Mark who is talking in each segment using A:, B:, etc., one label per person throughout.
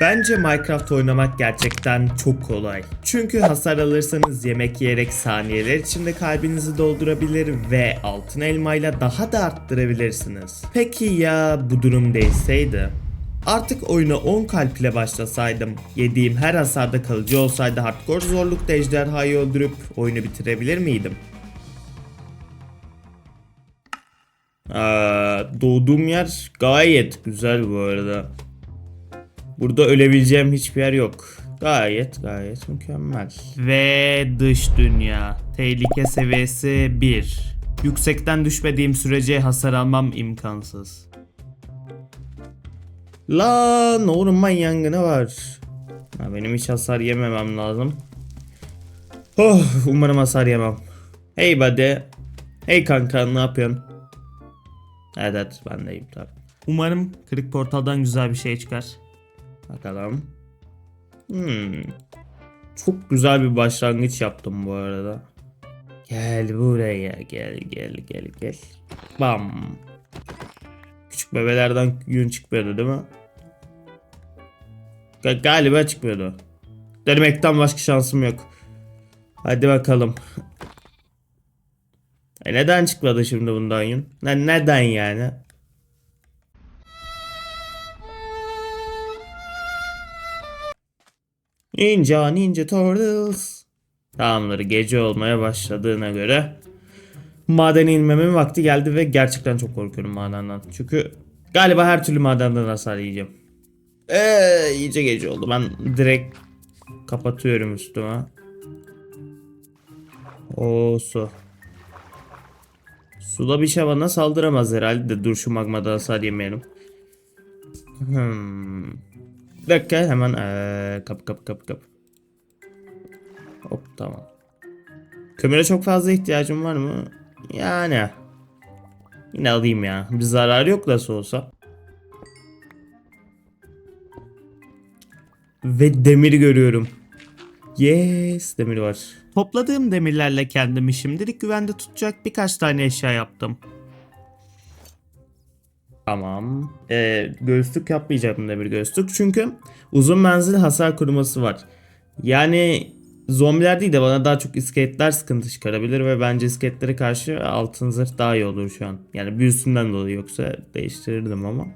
A: Bence Minecraft oynamak gerçekten çok kolay. Çünkü hasar alırsanız yemek yiyerek saniyeler içinde kalbinizi doldurabilir ve altın elmayla daha da arttırabilirsiniz. Peki ya bu durum değilseydi? Artık oyuna 10 kalp ile başlasaydım, yediğim her hasarda kalıcı olsaydı hardcore zorlukta ejderhayı öldürüp oyunu bitirebilir miydim? Aa, doğduğum yer gayet güzel bu arada. Burada ölebileceğim hiçbir yer yok. Gayet gayet mükemmel. Ve dış dünya. Tehlike seviyesi 1. Yüksekten düşmediğim sürece hasar almam imkansız. Lan orman yangını var. Ha, benim hiç hasar yememem lazım. Oh, umarım hasar yemem. Hey buddy. Hey kanka ne yapıyorsun? Evet evet ben de iyiyim tabi. Umarım kırık portaldan güzel bir şey çıkar. Bakalım. Hmm. Çok güzel bir başlangıç yaptım bu arada. Gel buraya gel gel gel gel. Bam. Küçük bebelerden yün çıkmıyordu değil mi? Ga- galiba çıkmıyordu. Denemekten başka şansım yok. Hadi bakalım. E neden çıkmadı şimdi bundan yün? Ne, neden yani? Ninja Ninja Turtles. Tamamdır gece olmaya başladığına göre madene inmemin vakti geldi ve gerçekten çok korkuyorum madenden. Çünkü galiba her türlü madenden hasar yiyeceğim. Eee iyice gece oldu. Ben direkt kapatıyorum üstüme. O su. Suda bir şey bana saldıramaz herhalde de dur şu magmada hasar yemeyelim. Hmm. Bir dakika hemen ee, kapı kapı kapı kapı. Hop tamam. Kömüre çok fazla ihtiyacım var mı? Yani. Yine alayım ya. Bir zararı yok nasıl olsa. Ve demir görüyorum. Yes demir var. Topladığım demirlerle kendimi şimdilik güvende tutacak birkaç tane eşya yaptım. Tamam. Ee, göğüslük yapmayacağım demir göğüslük. Çünkü uzun menzil hasar koruması var. Yani zombiler değil de bana daha çok iskeletler sıkıntı çıkarabilir ve bence iskeletlere karşı altın zırh daha iyi olur şu an. Yani büyüsünden dolayı yoksa değiştirirdim ama.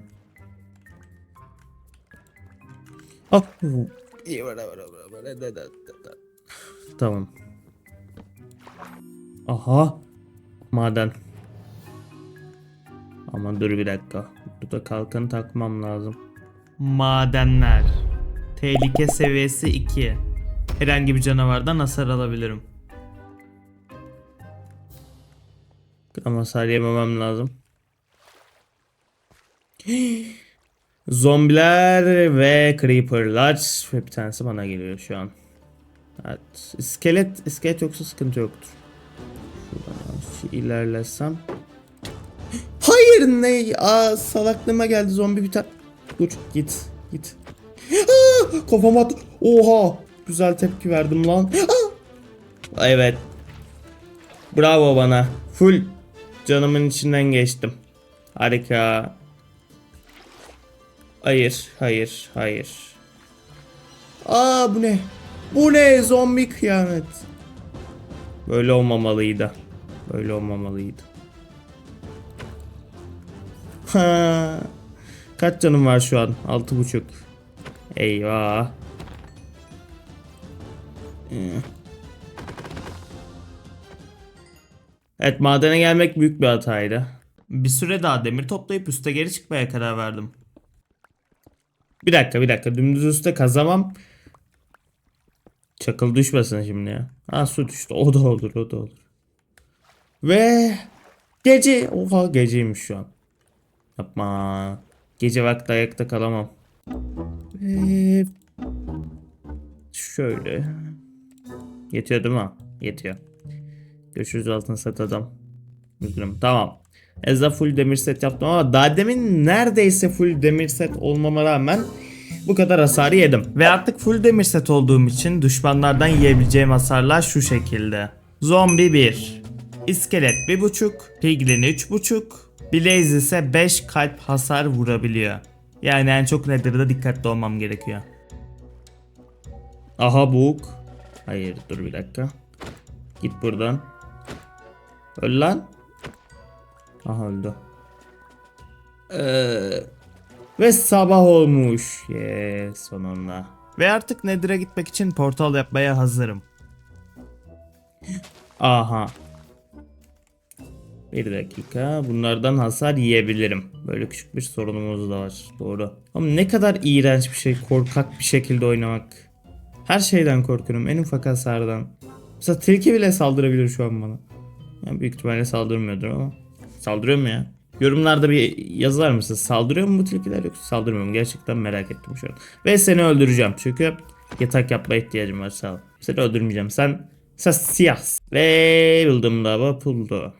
A: Tamam. Aha. Maden. Ama dur bir dakika. Burada kalkanı takmam lazım. Madenler. Tehlike seviyesi 2. Herhangi bir canavardan hasar alabilirim. Ama hasar yememem lazım. Zombiler ve creeperlar bir tanesi bana geliyor şu an. Evet. İskelet, iskelet yoksa sıkıntı yoktur. Şuradan yavaşça ilerlesem. Hayır ne? Aa salaklığıma geldi zombi bir tane. Dur git git. Aa, kafama at. Oha. Güzel tepki verdim lan. Aa. Evet. Bravo bana. Full canımın içinden geçtim. Harika. Hayır, hayır, hayır. Aa bu ne? Bu ne? Zombi kıyamet. Böyle olmamalıydı. Böyle olmamalıydı. Kaç canım var şu an? Altı buçuk. Eyvah. Ee. Evet madene gelmek büyük bir hataydı. Bir süre daha demir toplayıp üste geri çıkmaya karar verdim. Bir dakika bir dakika dümdüz üstte kazamam. Çakıl düşmesin şimdi ya. Ha su düştü o da olur o da olur. Ve gece oha geceymiş şu an. Yapma. Gece vakti ayakta kalamam. Ve şöyle. Yetiyor değil mi? Yetiyor. Görüşürüz altın set adam. Üzgünüm. Tamam. Ezra full demir set yaptım ama daha demin neredeyse full demir set olmama rağmen bu kadar hasarı yedim. Ve artık full demir set olduğum için düşmanlardan yiyebileceğim hasarlar şu şekilde. Zombi 1. İskelet 1.5. Piglin 3.5. Blaze ise 5 kalp hasar vurabiliyor. Yani en çok Nether'da dikkatli olmam gerekiyor. Aha buk. Hayır dur bir dakika. Git buradan. Öl lan. Aha öldü. Ee, ve sabah olmuş. Yes sonunda. Ve artık Nether'a gitmek için portal yapmaya hazırım. Aha. Bir dakika. Bunlardan hasar yiyebilirim. Böyle küçük bir sorunumuz da var. Doğru. Ama ne kadar iğrenç bir şey korkak bir şekilde oynamak. Her şeyden korkuyorum. En ufak hasardan. Mesela tilki bile saldırabilir şu an bana. Yani büyük ihtimalle saldırmıyordur ama. Saldırıyor mu ya? Yorumlarda bir yazar mısın? Saldırıyor mu bu tilkiler yoksa saldırmıyor mu? Gerçekten merak ettim şu an. Ve seni öldüreceğim çünkü yatak yapmaya ihtiyacım var sağ ol. Seni öldürmeyeceğim. Sen sen siyahsın. Ve buldum da vapuldu.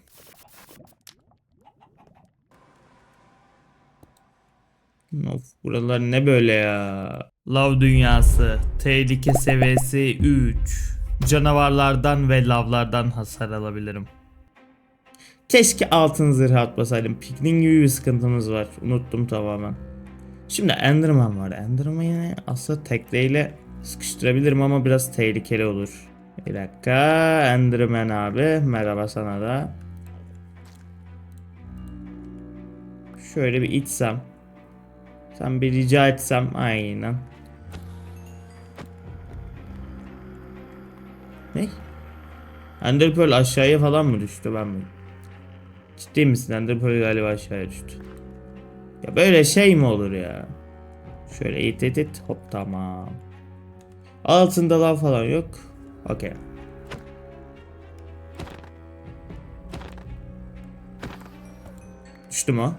A: Of buralar ne böyle ya? Lav dünyası. Tehlike seviyesi 3. Canavarlardan ve lavlardan hasar alabilirim. Keşke altın zırh atmasaydım. Piknin gibi bir sıkıntımız var. Unuttum tamamen. Şimdi Enderman var. Enderman'ı aslında tekleyle sıkıştırabilirim ama biraz tehlikeli olur. Bir dakika. Enderman abi. Merhaba sana da. Şöyle bir içsem. Sen bir rica etsem. Aynen. Ne? Ender Pearl aşağıya falan mı düştü ben mi? Ciddi misin? Ender Pearl galiba aşağıya düştü. Ya böyle şey mi olur ya? Şöyle it it it hop tamam. Altında lav falan yok. Okey. Düştü mü?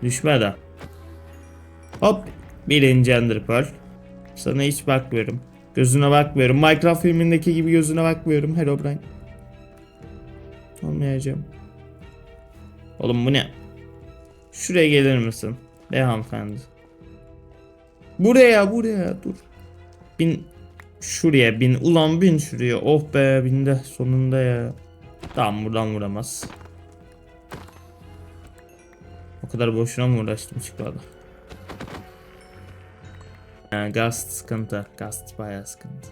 A: O? Düşmedi. Hop. Birinci Ender. Sana hiç bakmıyorum. Gözüne bakmıyorum. Minecraft filmindeki gibi gözüne bakmıyorum Herobrine. Olmayacağım. Oğlum bu ne? Şuraya gelir misin? Be. Buraya buraya dur. Bin şuraya bin. Ulan bin şuraya. Oh be bin de sonunda ya. Tamam buradan vuramaz. Kadar boşuna mı uğraştım çıkmadı. Ha, Gast sıkıntı. Gast bayağı sıkıntı.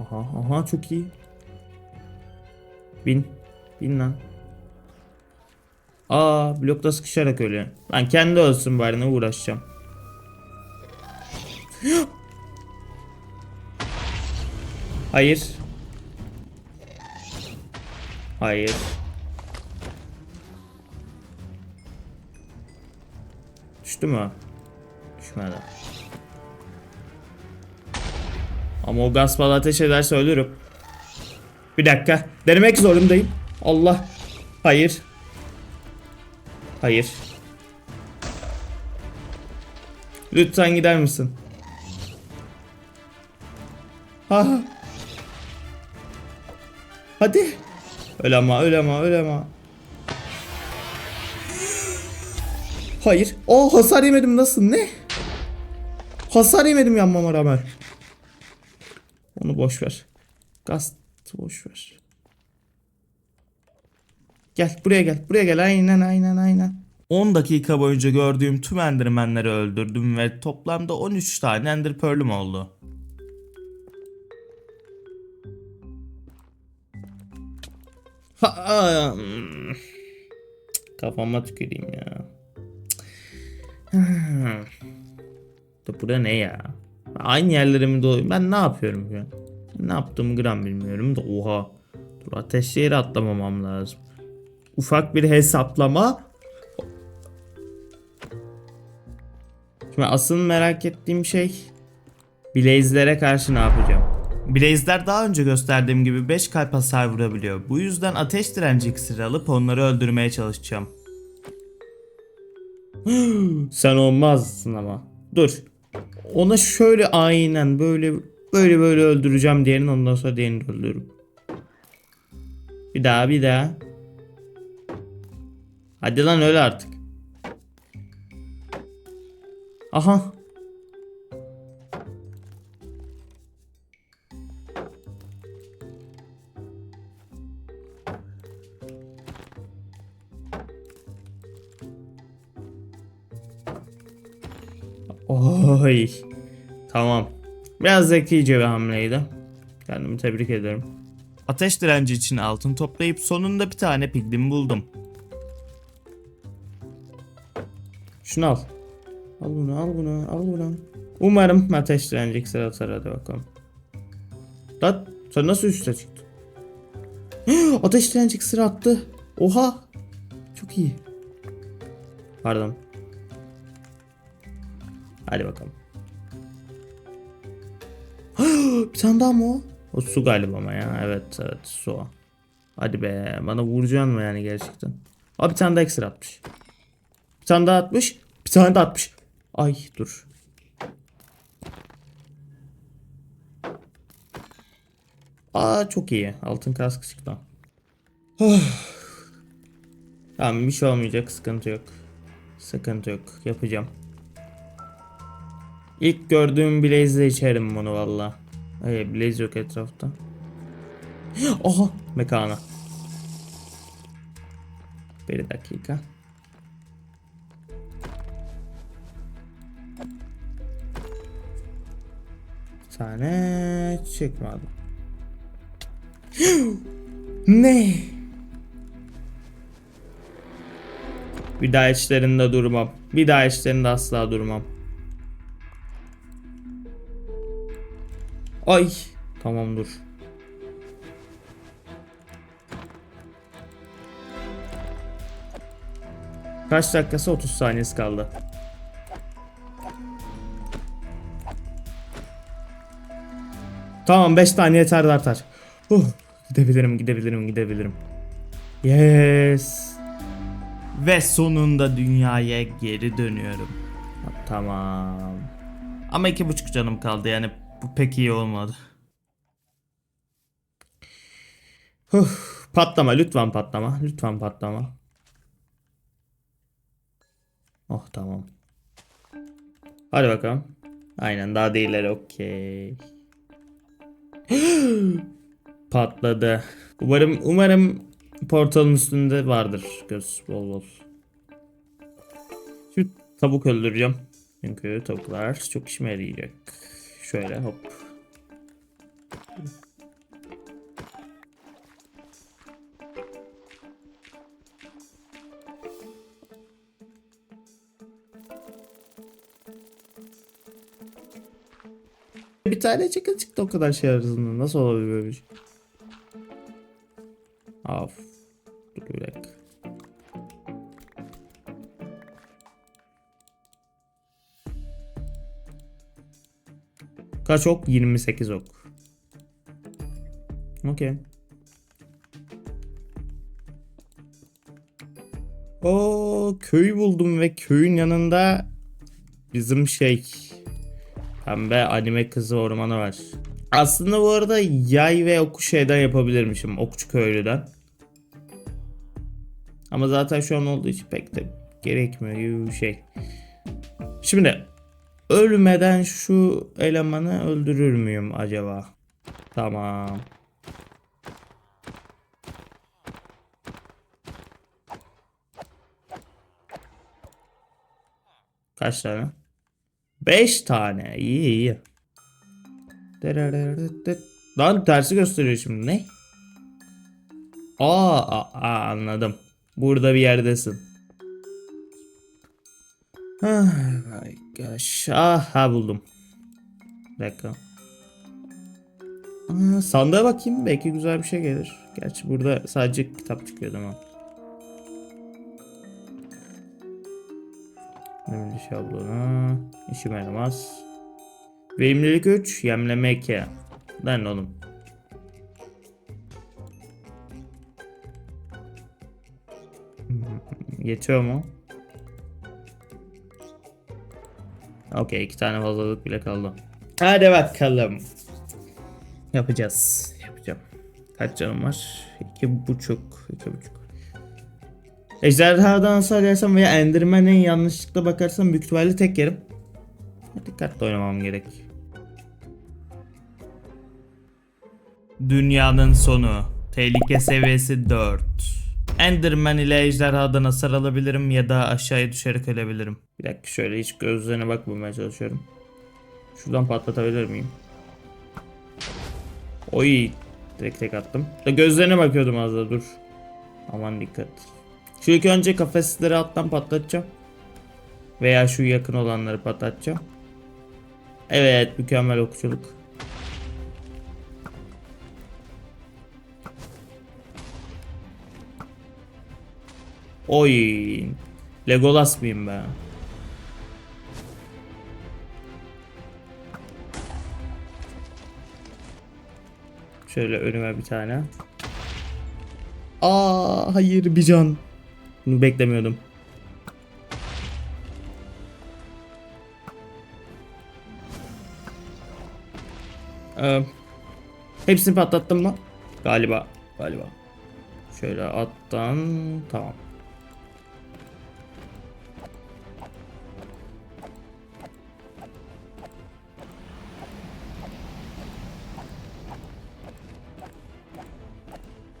A: Aha aha çok iyi. Bin. Bin lan. Aa blokta sıkışarak ölüyor. Lan kendi ölsün bari ne uğraşacağım. Hayır. Hayır. Düştü mü? Düşmedi. Ama o gaz bana ateş ederse ölürüm. Bir dakika. Denemek zorundayım. Allah. Hayır. Hayır. Lütfen gider misin? Ha. Hadi. Öl ama öl ama öl ama. Hayır. O hasar yemedim nasıl ne? Hasar yemedim yanmama rağmen. Onu boş ver. Gaz boş ver. Gel buraya gel. Buraya gel. Aynen aynen aynen. 10 dakika boyunca gördüğüm tüm endermenleri öldürdüm ve toplamda 13 tane ender pearl'üm oldu. Ha, hmm. Kafama tüküreyim ya. Da Bura ne ya? Aynı yerlere mi dolayım? Ben ne yapıyorum ya? Ne yaptığımı gram bilmiyorum da oha. Dur ateşli yere atlamamam lazım. Ufak bir hesaplama. Şimdi asıl merak ettiğim şey Blaze'lere karşı ne yapacağım? Blaze'ler daha önce gösterdiğim gibi 5 kalp hasar vurabiliyor. Bu yüzden ateş direnci iksiri alıp onları öldürmeye çalışacağım. Sen olmazsın ama. Dur. Ona şöyle aynen böyle böyle böyle öldüreceğim diğerini ondan sonra diğerini öldürürüm. Bir daha bir daha. Hadi lan öyle artık. Aha. Oy. Tamam. Biraz zekice bir hamleydi. Kendimi tebrik ederim. Ateş direnci için altın toplayıp sonunda bir tane piglin buldum. Şunu al. Al bunu al bunu al bunu. Umarım ateş direnci iksir atar hadi bakalım. Lan sen nasıl üste çıktın? ateş direnci iksir attı. Oha. Çok iyi. Pardon. Hadi bakalım. Bir tane daha mı o? O su galiba ama ya. Evet evet su. o. Hadi be bana vuracaksın mı yani gerçekten? Aa bir tane daha ekstra atmış. Bir tane daha atmış. Bir tane daha atmış. Ay dur. Aa çok iyi. Altın kask çıktı. tamam bir şey olmayacak. Sıkıntı yok. Sıkıntı yok. Yapacağım. İlk gördüğüm Blaze'de içerim bunu valla. Hayır Blaze yok etrafta. Aha mekana. Bir dakika. Bir tane çıkmadı. ne? Bir daha içlerinde durmam. Bir daha içlerinde asla durmam. Ay. Tamam dur. Kaç dakikası 30 saniyesi kaldı. Tamam 5 tane yeter de artar. Uh, gidebilirim gidebilirim gidebilirim. Yes. Ve sonunda dünyaya geri dönüyorum. Tamam. Ama iki buçuk canım kaldı yani bu pek iyi olmadı. Huh, patlama lütfen patlama lütfen patlama. Oh tamam. Hadi bakalım. Aynen daha değiller okey. Patladı. Umarım umarım portalın üstünde vardır göz bol bol. Şu tavuk öldüreceğim. Çünkü tavuklar çok işime yarayacak. Şöyle hop. Bir tane çıkın çıktı o kadar şey arasında. Nasıl olabilir böyle bir şey? Of. Dur bir dakika. Kaç ok? 28 ok. Okey. O köy buldum ve köyün yanında bizim şey pembe anime kızı ormanı var. Aslında bu arada yay ve oku şeyden yapabilirmişim. Okçu köylüden. Ama zaten şu an olduğu için pek de gerekmiyor gibi bir şey. Şimdi ölmeden şu elemanı öldürür müyüm acaba? Tamam. Kaç tane? 5 tane. İyi iyi. Lan tersi gösteriyor şimdi. Ne? Aa, aa, anladım. Burada bir yerdesin. Gosh. Aha buldum. Bir dakika. Aa, sandığa bakayım. Belki güzel bir şey gelir. Gerçi burada sadece kitap çıkıyor değil mi? Önemli şablonu. İşime yaramaz. Verimlilik 3. Yemleme 2. Lan oğlum. Yetiyor mu? Okey iki tane fazlalık bile kaldı. Hadi bakalım. Yapacağız. Yapacağım. Kaç canım var? İki buçuk. iki buçuk. Ejderhadan hasar yersem veya Enderman'e yanlışlıkla bakarsam büyük ihtimalle tek yerim. Dikkatli oynamam gerek. Dünyanın sonu. Tehlike seviyesi 4. Enderman ile ejderhadan hasar alabilirim ya da aşağıya düşerek ölebilirim. Bir dakika şöyle hiç gözlerine bakmamaya çalışıyorum. Şuradan patlatabilir miyim? Oy. Direkt tek attım. Da gözlerine bakıyordum az da dur. Aman dikkat. Şu önce kafesleri alttan patlatacağım. Veya şu yakın olanları patlatacağım. Evet mükemmel okçuluk. Oy. Legolas mıyım ben? Şöyle önüme bir tane. Aa hayır bir can. Bunu beklemiyordum. Ee, hepsini patlattım mı? Galiba. Galiba. Şöyle attan tamam.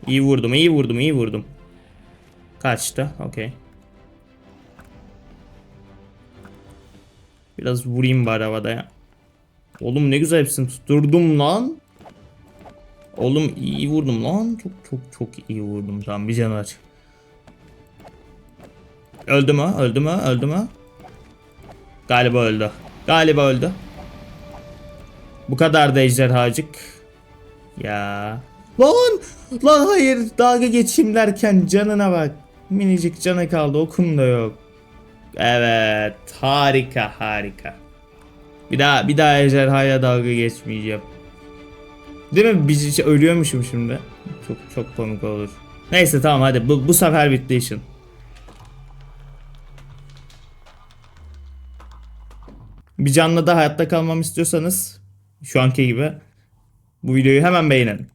A: İyi vurdum, iyi vurdum, iyi vurdum. Kaçtı, okey. Biraz vurayım bari havada ya. Oğlum ne güzel hepsini tutturdum lan. Oğlum iyi vurdum lan. Çok çok çok iyi vurdum. Tamam bir canavar. Öldü mü? Öldü mü? Öldü mü? Galiba öldü. Galiba öldü. Bu kadar da ejderhacık. Ya. Lan! Lan hayır dalga geçeyim derken canına bak. Minicik canı kaldı okum da yok. Evet harika harika. Bir daha bir daha ejderhaya dalga geçmeyeceğim. Değil mi? Bir şey ölüyormuşum şimdi. Çok çok komik olur. Neyse tamam hadi bu, bu sefer bitti işin. Bir canlı da hayatta kalmamı istiyorsanız şu anki gibi bu videoyu hemen beğenin.